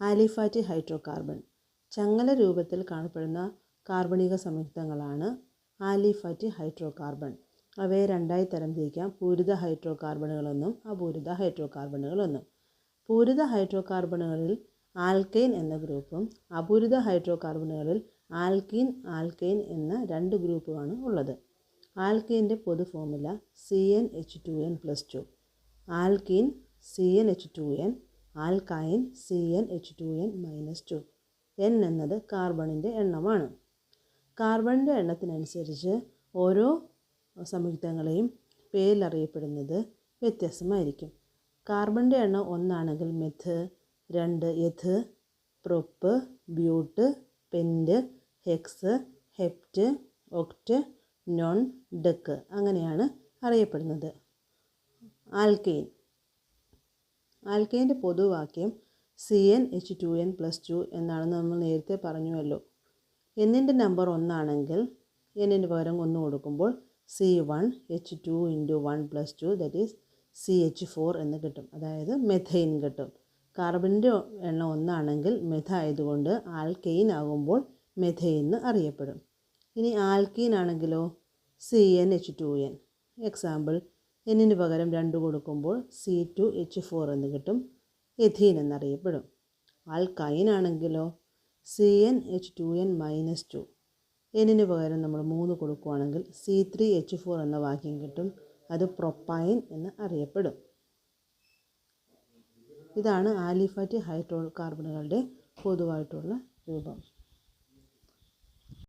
ആലിഫാറ്റി hydrocarbon. ചങ്ങല രൂപത്തിൽ കാണപ്പെടുന്ന കാർബണിക സംയുക്തങ്ങളാണ് ആലിഫാറ്റി ഹൈഡ്രോകാർബൺ. അവയെ രണ്ടായി തരംതിരിക്കാം. പൂരിത ഹൈഡ്രോകാർബണുകളെന്നും അപൂരിത ഹൈഡ്രോകാർബണുകളെന്നും. പൂരിത ഹൈഡ്രോകാർബണുകളിൽ ആൽക്കൈൻ എന്ന ഗ്രൂപ്പും അപൂരിത ഹൈഡ്രോകാർബണുകളിൽ ആൽക്കീൻ ആൽക്കൈൻ എന്ന രണ്ട് ഗ്രൂപ്പുമാണ് ഉള്ളത്. ആൽക്കെയിന്റെ പൊതു formula C N H two N plus two. Alkene C N H two N alkyne C N H two N minus two N എന്നത് കാർബണിന്റെ എണ്ണമാണ്. കാർബണിന്റെ എണ്ണത്തിനനുസരിച്ച് ഓരോ സംയുക്തങ്ങളെയും പേരിലറിയപ്പെടുന്നത് വ്യത്യസ്തമായിരിക്കും കാർബണിന്റെ എണ്ണം ഒന്നാണെങ്കിൽ മെഥ് രണ്ട് eth prop but pent hex hept oct non deck അങ്ങനെയാണ് അറിയപ്പെടുന്നത്. ആൽക്കെയിൻ. ആൽക്കെയിന്റെ പൊതുവാക്യം C N H two N plus two എന്നാണെന്ന് നമ്മൾ നേരത്തെ പറഞ്ഞുവല്ലോ. എന്നിന്റെ നമ്പർ ഒന്നാണെങ്കിൽ എന്നിന് പകരം ഒന്ന് കൊടുക്കുമ്പോൾ C one H two into one plus two that is C H four എന്ന് കിട്ടും. അതായത് മെഥൈൻ കിട്ടും. കാർബണിന്റെ എണ്ണം ഒന്നാണെങ്കിൽ മെഥ ആയതുകൊണ്ട് ആൽക്കെയിൻ ആകുമ്പോൾ മെഥൈൻ എന്ന് അറിയപ്പെടും. ഇനി ആൽക്കീൻ ആണെങ്കിലോ? C N H two N. Example എന്നിന് പകരം രണ്ട് കൊടുക്കുമ്പോൾ സി ടു എച്ച് ഫോർ എന്ന് കിട്ടും. എഥീൻ എന്നറിയപ്പെടും. ആൽക്കൈൻ ആണെങ്കിലോ C N H two N minus two എന്നിന് പകരം നമ്മൾ മൂന്ന് കൊടുക്കുകയാണെങ്കിൽ സി ത്രീ എച്ച് ഫോർ എന്ന വാക്യം കിട്ടും. അത് പ്രൊപ്പൈൻ എന്ന് അറിയപ്പെടും. ഇതാണ് ആലിഫാറ്റ് ഹൈഡ്രോ കാർബണുകളുടെ പൊതുവായിട്ടുള്ള രൂപം.